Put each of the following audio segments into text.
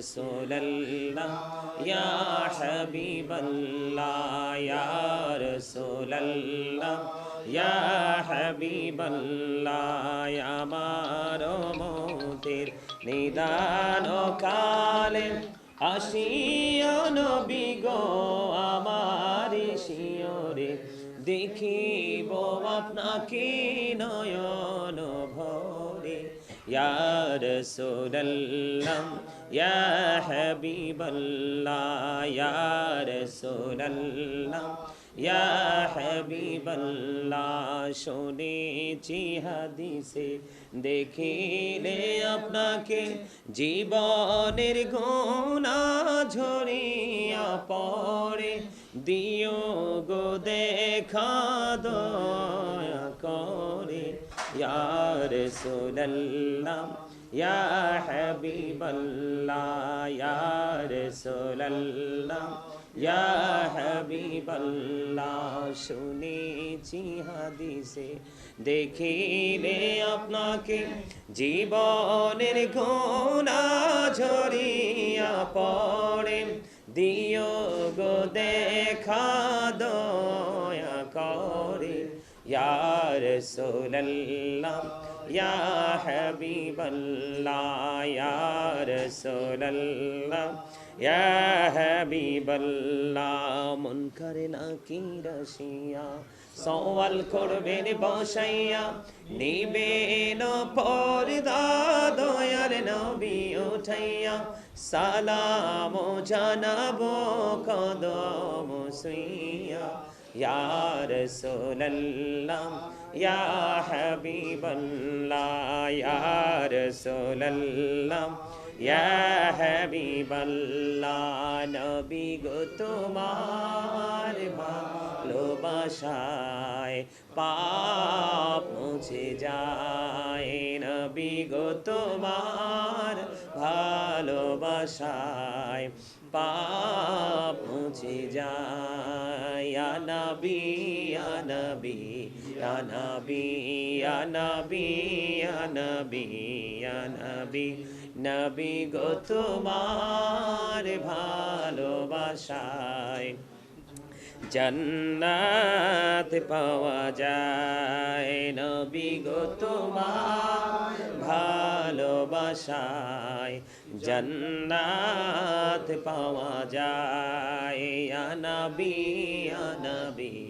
রসুল্লাহ ইয়া হাবিবাল্লাহ, ইয়া রসুল্লাহ ইয়া হাবিবাল্লাহ আমার মতের নিদান কালে আসিও নবী গো, আমার শিয়রে দেখিব আপনাকে নয়ন ভরে, ইয়া রাসূলুল্লাহ ইয়া হাবিবাল্লাহ ইয়া রাসূলুল্লাহ ইয়া হাবিবাল্লাহ শুনেছি হাদিসে দেখিলে আপনাকে জীবনের গোনা ঝরিয়া পড়ে। দিও গো দেখা দয়া করে। ইয়া রাসূলুল্লাহ ইয়া হাবিবাল্লাহ ইয়া রাসূলুল্লাহ ইয়া হাবিবাল্লাহ শুনেছি হাদিসে। দেখিলে আপনাকে জীবনের গোনা ঝরিয়া পড়ে। দিও গো দেখা দয়া করে। ইয়া রাসূলুল্লাহ ইয়া হাবিবাল্লাহ ইয়া রাসূলুল্লাহ ইয়া হাবিবাল্লাহ মন করে না কি রসিয়া সওয়াল করবেন বসাইয়া নিবেন পর্দা দয়ার নবী উঠাইয়া সালাম জানাব কদম সুইয়া ইয়া রাসূলুল্লাহ ইয়া হাবিবাল্লাহ ইয়া রাসূলুল্লাহ ইয়া হাবিবাল্লাহ নবী গো তোমার ভালোবাসায় পাপ মুছে যায় নবী গো তোমার ভালোবাসায় পাপ মুছে যায় নবী নবী ইয়া নবী ইয়া নবী নবী গো তোমার ভালোবাসায় জন্নাত পাওয়া যায়। নবী গো তোমার ভালোবাসায় জন্নাত পাওয়া যায়। নবী নবী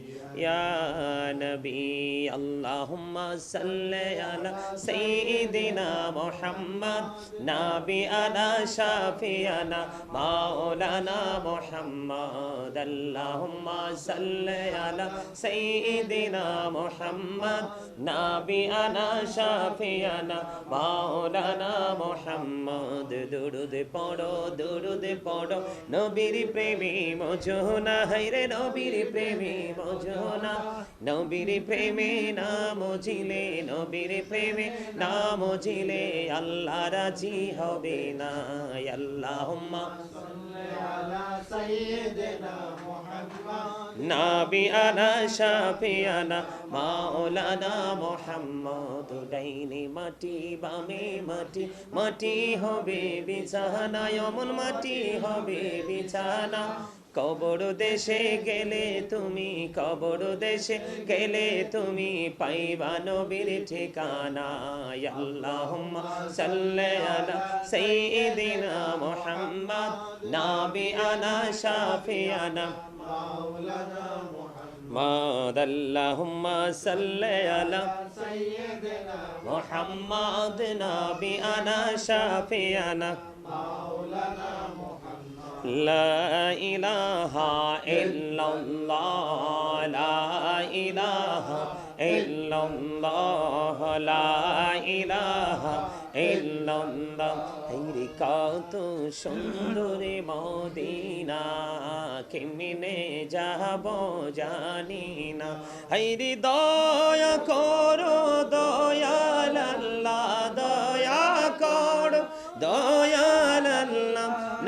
ইয়া নবী আল্লাহুম্মা সাল্লি আলা সাইয়্যিদিনা মুহাম্মদ নাবিয়ানা শাফিয়ানা মাওলানা মুহাম্মদ আল্লাহুম্মা সাল্লি আলা সাইয়্যিদিনা মুহাম্মদ নাবিয়ানা শাফিয়ানা মাওলানা মুহাম্মদ দুরুদ পড়ো দুরুদ পড়ো নবীর প্রেমী মজনা হাইরে নবীর প্রেমী মজনা নবীর প্রেমে না মজিলে নবীর প্রেমে না মজিলে আল্লাহ রাজি হবে না আল্লাহুম্মা। নাবি আনা শাফিয়ানা মাওলানা মোহাম্মদ ডাইনে মাটি, বামে মাটি। মাটি হবে বিছানা অমন মাটি হবে বিছানা। কবর দেশে গেলে তুমি কবর দেশে গেলে তুমি পাইবা নবীর ঠিকানা আল্লাহুম্মা সাল্লি আলা নাবি আনা শাফিয়ানা সাল্লি আলা মুহাম্মদ নাবি আনা শাফিয়ানা لا إله إلا الله لا إله إلا الله لا إله إلا الله হেরি কত সুন্দর মদিনা কেমনে যাব জানি না হেরি দয়া করো দয়াল আল্লাহ দয়া করো দয়াল আল্লাহ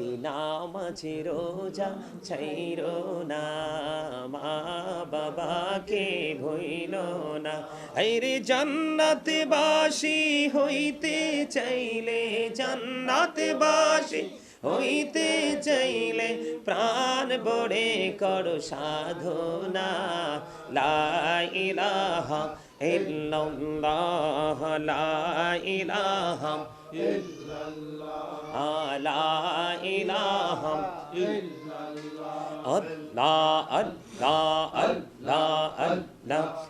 নামাজ রোজা ছাইরো না। মা বাবাকে ভইল না। হেরি জান্নাত বাসি হইতে চাইলে জান্নাত বাসি হইতে চাইলে প্রাণ বড়ে করো সাধনা। লা ইলাহা ইল্লাল্লাহ لا إله إلا الله الله الله الله الله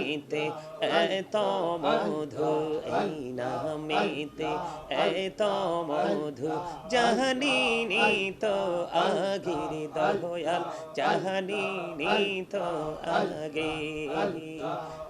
নামেতে এত মধু, এই নামেতে এত মধু। জাহানিনি তো আগের দয়াল জাহানিনি তো আগে।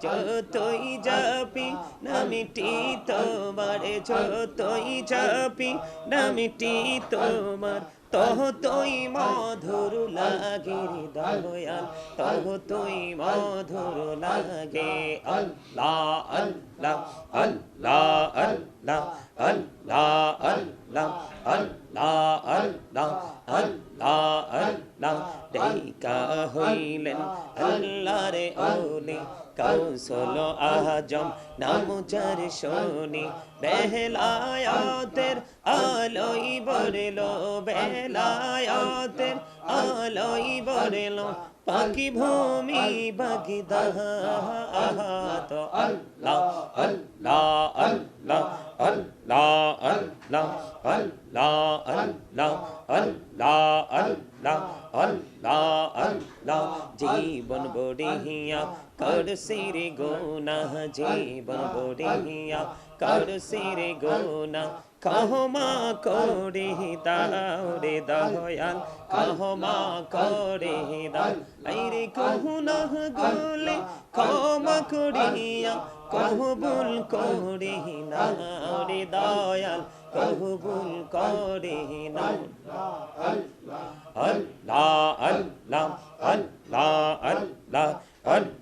যতই যাপি নামিটি তোমার, যতই যাপি নামিটি তোমার। তহ তুই মধুর লাগে দয়াল তহ তুই মধুর লাগে আল্লাহ আল্লাহ আল্লাহ আল্লাহ আল্লাহ আল্লাহ আল্লাহ আল্লাহ আল্লাহ আল্লাহ ডেকা হইলেন আল্লাহ রে ওলি কৌশল আজম নাম চার শোনি। বেহলায়াতের আলোই বরলো বেলায়াতের আলোই বরলো পাখি ভূমি বাগিদা তো আল্লাহ আল্লাহ আল্লাহ আল্লাহ আল্লাহ আল্লাহ আল্লাহ আল্লাহ আল্লাহ আল্লাহ আল্লাহ। জীবন বড়িয়া কর সিরে গোনা জীবন বড়িয়া কর সিরে গোনা কহমা করে দাও রে দয়াল কহমা করে দাও আইরে কহুনা গুলে ক্ষমা করিয়া কহবুল করে না রে দয়াল কহবুল করে না আল্লাহ আল্লাহ আল্লাহ আল্লাহ আল্লাহ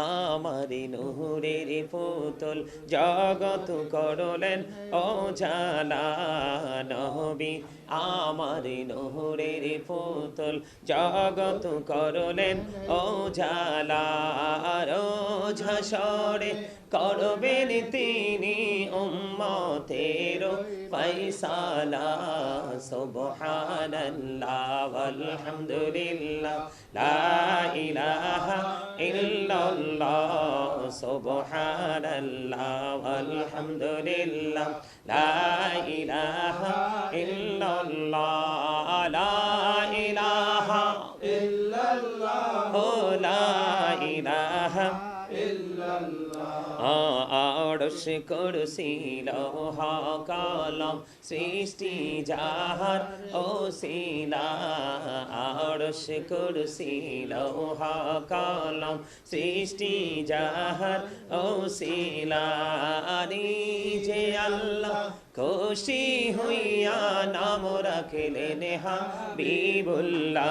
আমার নুহুরের পুতুল জগত করলেন ও জালা নবী। আমার নুহুরের পুতুল জগত করলেন ও জালা রোজ হাসরে করবেন তিনি উম্মতের ফয়সালা। সুবহানাল্লাহ আলহামদুলিল্লাহ লা ইলাহা ইল্লাল্লাহ। সুবহানাল্লাহ আলহামদুলিল্লাহ লা ইলাহা আড়স করসি লৌহা কালাম সৃষ্টি যাহার ও আড়স করসি লৌহা কালাম সৃষ্টি যাহার ও শিলা। যে আল্লাহ খুশি হইয়া নাম রাখলেন হাবিবুল্লাহ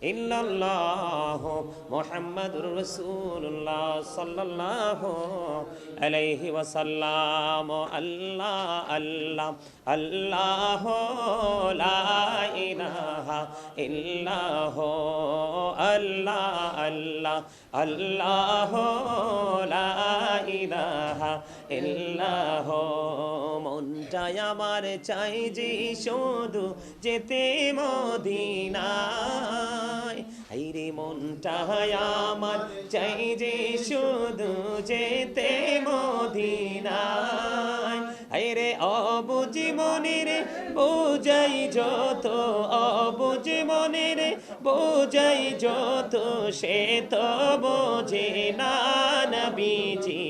ইল্লাল্লাহ মুহাম্মাদুর রাসূলুল্লাহ সাল্লাল্লাহু আলাইহি ওয়াসাল্লাম আল্লাহ আল্লাহ আল্লাহ লা ইলাহা ইল্লাহ আল্লাহ আল্লাহ আল্লাহ লা ইলাহা ইল্লাহ মনটাই আমার চাই যে শুধু যেতে মদিনায়। হাইরে, মনটাই আমার চাই যে শুধু যেতে মদিনায়। হাইরে অবুঝি মনের বোঝাই যত অবুঝি মনের বোঝাই যত, সে তো বোঝে না নবীজি।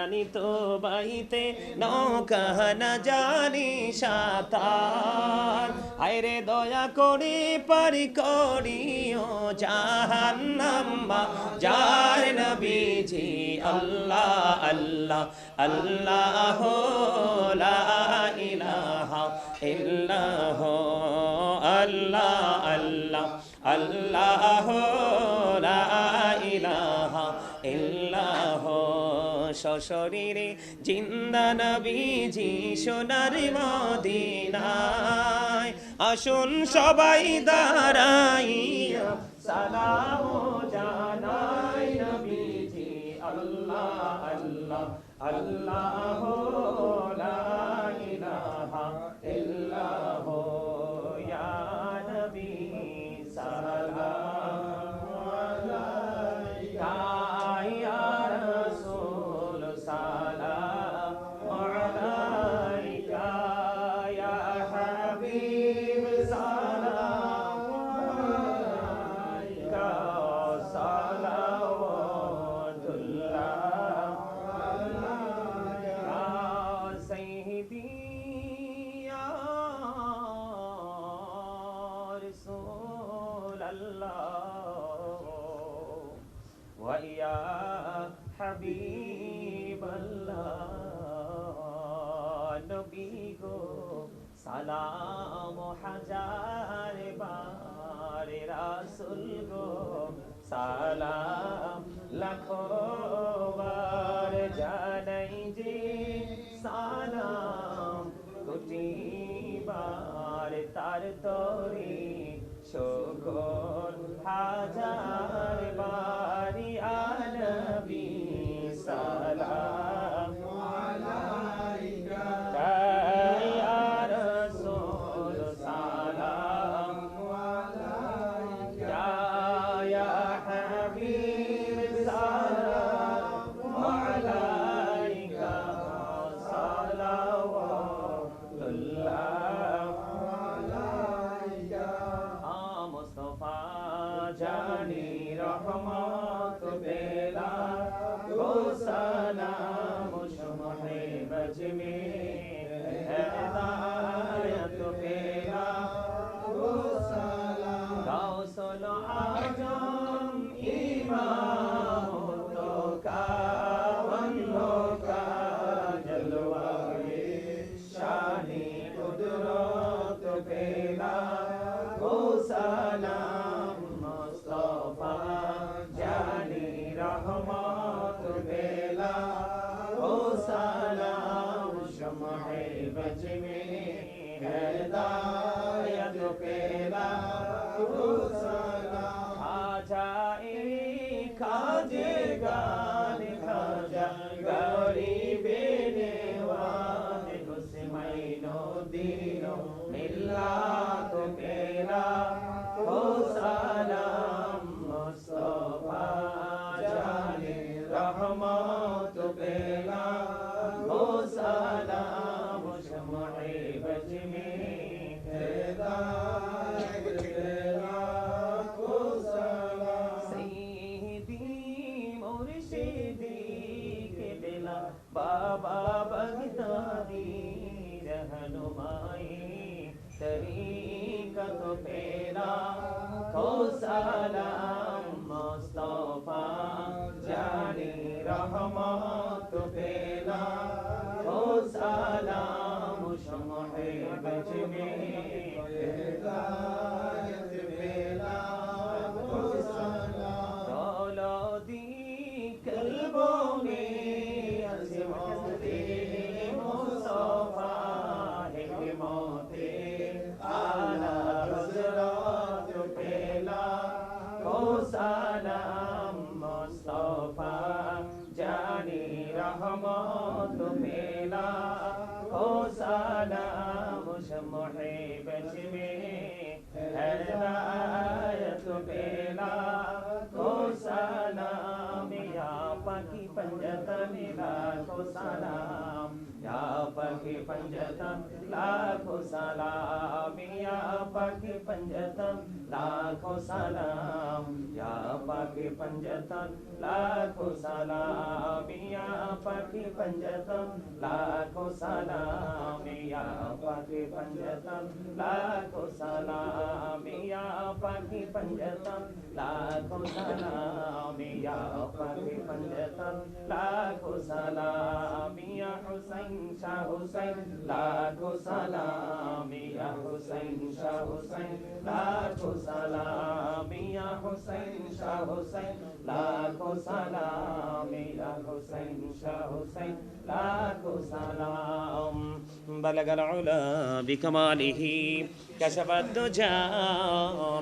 জানি তো বাইতে, নৌকা না জানি সাঁতার। আইরে দয়া করে, পারি করিও জাহান্নাম্মা যার নবীজি আল্লাহ আল্লাহ আল্লাহ লা ইলাহা ইল্লাহ, আল্লাহ আল্লাহ আল্লাহ লা ইলাহা ইল্লাহ। সশরীরে জিন্দা নবীজি সোনার মদিনায়। আসুন সবাই দাঁড়াইয়া সালাম। জানি রহমত। محبت میں ہے دایت پیدا روزہ پنجتم لاکھو سلام یا پاک پنجتم لاکھو سلام یا پکی پنجتم لاکھو سلام پاک پنجتن، لاکھوں سلامیہ پاکی پنجتن لاکھو سلامیہ پاک پنجتن، لاکھوں سلامیہ پاک پنجتن، لاکھوں سلامیہ پاک پنجتن، لاکھوں سلامیہ حسین شاہ حسین، لاکھوں سلامیہ حسین شاہ حسین، لاکھوں سلامیہ حسین شاہ حسین لاکھو سلام میرا حسین شاہ حسین، لاکھوں سلام۔ بلغ العلا بکمالہ کشف الدجا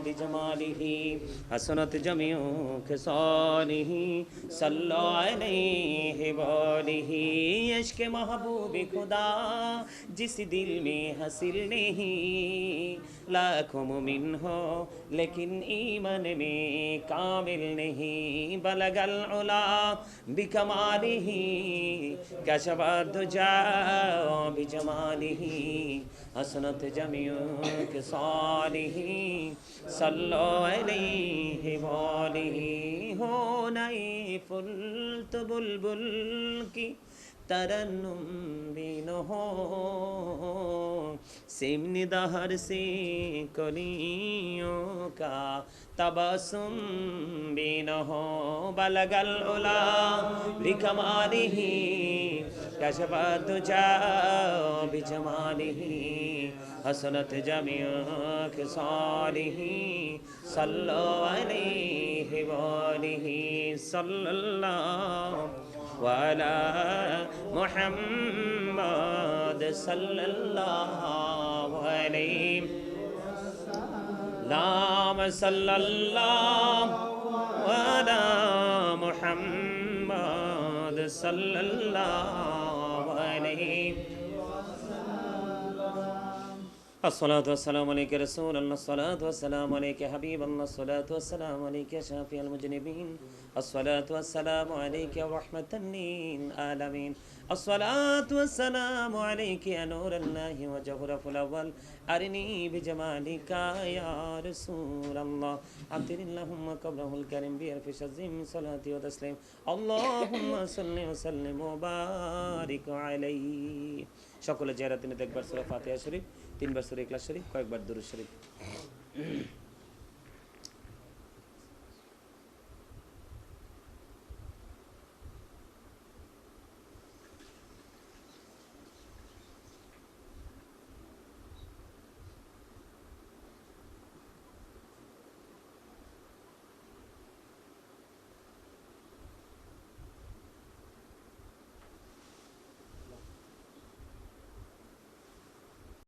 بجماله، حسنت جمیع خصالہ صلی علیہ والہ عشق محبوب خدا، جس دل میں حصل نہیں لاکھوں ہو لیکن ایمن میں کامل نہیں۔ بلگ العلا بکمالہ کشف الدجا ہی حسنت جمیع کے ہی صلو علیہ والہ ہو نئی پل تو بلبل کی तरन्नुम भी न हो सिमनी दहर से कलियों का तबसुम भी न हो बलगल उला बिकमालिही कशबत जा बिजमालिही हसनत जमिया के सालिही सल्लो अलैहि वालिही सल्लल्लाहु وعلى محمد صلى الله عليه اللهم صلى الله على محمد صلى الله عليه الصلاة والسلام عليك يا رسول الله الصلاة والسلام عليك يا حبيب الله الصلاة والسلام عليك يا شافي المجنبين الصلاة والسلام عليك يا رحمة للعالمين الصلاة والسلام عليك يا نور الله وجهر الأول أرني بجمالك يا رسول الله عطر اللهم قبره الكريم بألف شزيم صلاة وتسليم اللهم صل وسلم وبارك عليه সকলে জেরাতে নিতে একবার সুরা ফাতিহা শরীফ তিনবার সুরা ক্লাস শরীফ কয়েকবার দরুদ শরীফ